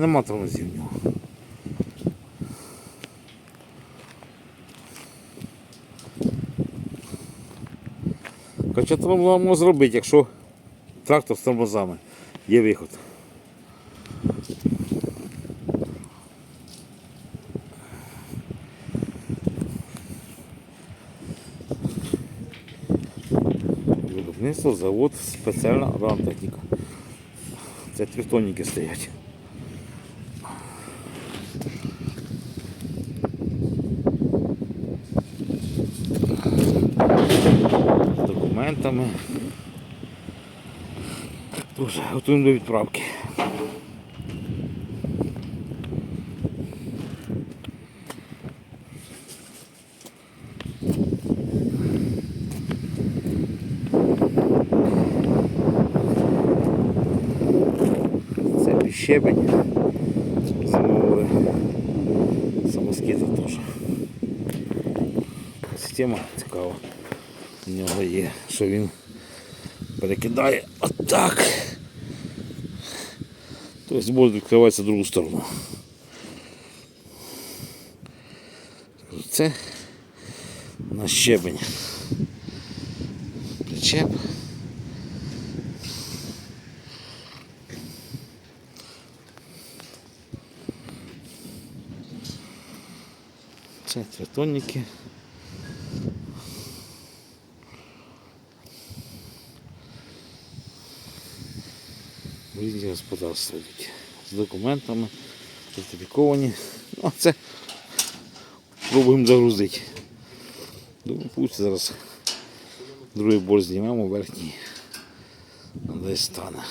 Нема тормозів в нього. Тормоза можна зробити, якщо трактор з тормозами. Є виход. Виробництво, завод, спеціальна рантехніка. Це тритонники стоять. документами. Дуже готуємо до відправки. Це піщебень. Замовили. Самоскита теж. Система цікава. У нього є, що він перекидає отак. Тобто може відкриватися в другу сторону. Це на щебень. Причеп. Це тритонники. Різні господарства йдуть. З документами, сертифіковані. Ну, а це пробуємо загрузити. Думаю, пусть зараз другий борт знімемо верхній. Десь стане.